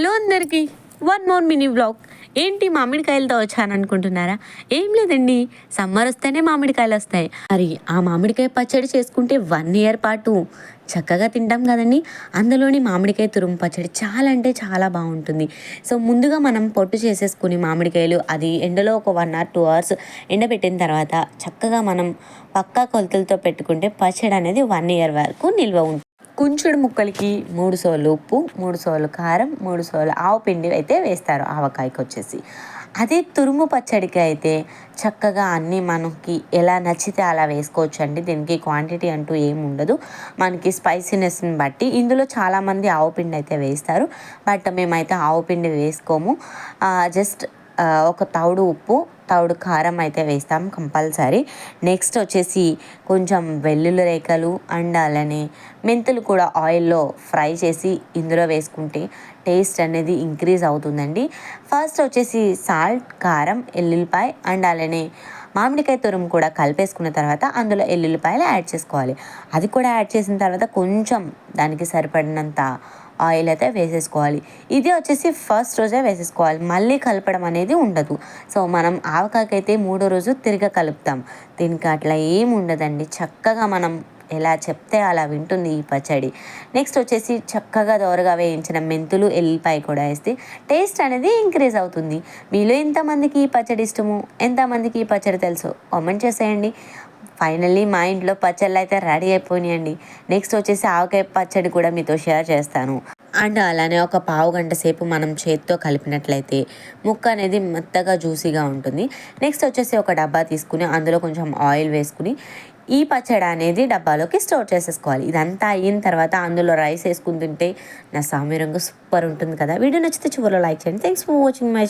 Hello అందరికీ one more mini blog ఏంటి మామిడికాయలతో వచ్చాను అనుకుంటున్నారా? ఏం లేదండి సమ్మర్ వస్తేనే మామిడికాయలు వస్తాయి. మరి ఆ మామిడికాయ పచ్చడి చేసుకుంటే వన్ ఇయర్ పాటు. చక్కగా తింటాం కదండి. అందులోని మామిడికాయ తురుము పచ్చడి చాలా అంటే చాలా బాగుంటుంది. సో ముందుగా మనం పొట్టు చేసేసుకుని మామిడికాయలు అది ఎండలో ఒక వన్ ఆర్ టూ అవర్స్ ఎండబెట్టిన తర్వాత చక్కగా మనం పక్కా కొలతలతో పెట్టుకుంటే పచ్చడి అనేది వన్ ఇయర్ వరకు నిల్వ ఉంటుంది. కుంచుడు ముక్కలకి మూడు సోలు ఉప్పు మూడు సోలు కారం మూడు సోలు ఆవు పిండి అయితే వేస్తారు ఆవకాయకి వచ్చేసి. అదే తురుము పచ్చడికి అయితే చక్కగా అన్నీ మనకి ఎలా నచ్చితే అలా వేసుకోవచ్చు అండి దీనికి క్వాంటిటీ అంటూ ఏమి ఉండదు. మనకి స్పైసీనెస్ని బట్టి ఇందులో చాలామంది ఆవు పిండి అయితే వేస్తారు. బట్ మేమైతే ఆవు పిండి వేసుకోము. జస్ట్ ఒక తౌడు ఉప్పు తౌడు కారం అయితే వేస్తాం కంపల్సరీ. నెక్స్ట్ వచ్చేసి కొంచెం వెల్లుల్లి రేఖలు అండ్ అలానే మెంతులు కూడా ఆయిల్లో ఫ్రై చేసి ఇందులో వేసుకుంటే టేస్ట్ అనేది ఇంక్రీజ్ అవుతుందండి. ఫస్ట్ వచ్చేసి సాల్ట్ కారం ఎల్లుల్లిపాయ అండ్ అలానే మామిడికాయ తురుము కూడా కలిపేసుకున్న తర్వాత అందులో ఎల్లుల్లిపాయలు యాడ్ చేసుకోవాలి. అది కూడా యాడ్ చేసిన తర్వాత కొంచెం దానికి సరిపడినంత ఆయిల్ అయితే వేసేసుకోవాలి. ఇది వచ్చేసి ఫస్ట్ రోజే వేసేసుకోవాలి. మళ్ళీ కలపడం అనేది ఉండదు. సో మనం ఆవకాయకైతే మూడో రోజు తిరిగి కలుపుతాం. దీనికి అట్లా ఏమి ఉండదండి. చక్కగా మనం ఎలా చెప్తే అలా వింటుంది ఈ పచ్చడి. నెక్స్ట్ వచ్చేసి చక్కగా దోరగా వేయించిన మెంతులు ఎల్లిపాయ కూడా వేస్తే టేస్ట్ అనేది ఇంక్రీజ్ అవుతుంది. మీలో ఎంతమందికి ఈ పచ్చడి ఇష్టము? ఎంతమందికి ఈ పచ్చడి తెలుసు? కామెంట్ చేసేయండి. ఫైనల్లీ మా ఇంట్లో పచ్చళ్ళు అయితే రెడీ అయిపోయినాయండి. నెక్స్ట్ వచ్చేసి ఆవకాయ పచ్చడి కూడా మీతో షేర్ చేస్తాను. అండ్ అలానే ఒక పావు గంట సేపు మనం చేతితో కలిపినట్లయితే ముక్క అనేది మెత్తగా జ్యూసీగా ఉంటుంది. నెక్స్ట్ వచ్చేసి ఒక డబ్బా తీసుకుని అందులో కొంచెం ఆయిల్ వేసుకుని ఈ పచ్చడి అనేది డబ్బాలోకి స్టోర్ చేసేసుకోవాలి. ఇదంతా అయిన తర్వాత అందులో రైస్ వేసుకుని తింటే నా సామీరంగా సూపర్ ఉంటుంది కదా. వీడియో నచ్చితే చివరిలో లైక్ చేయండి. Thanks for watching my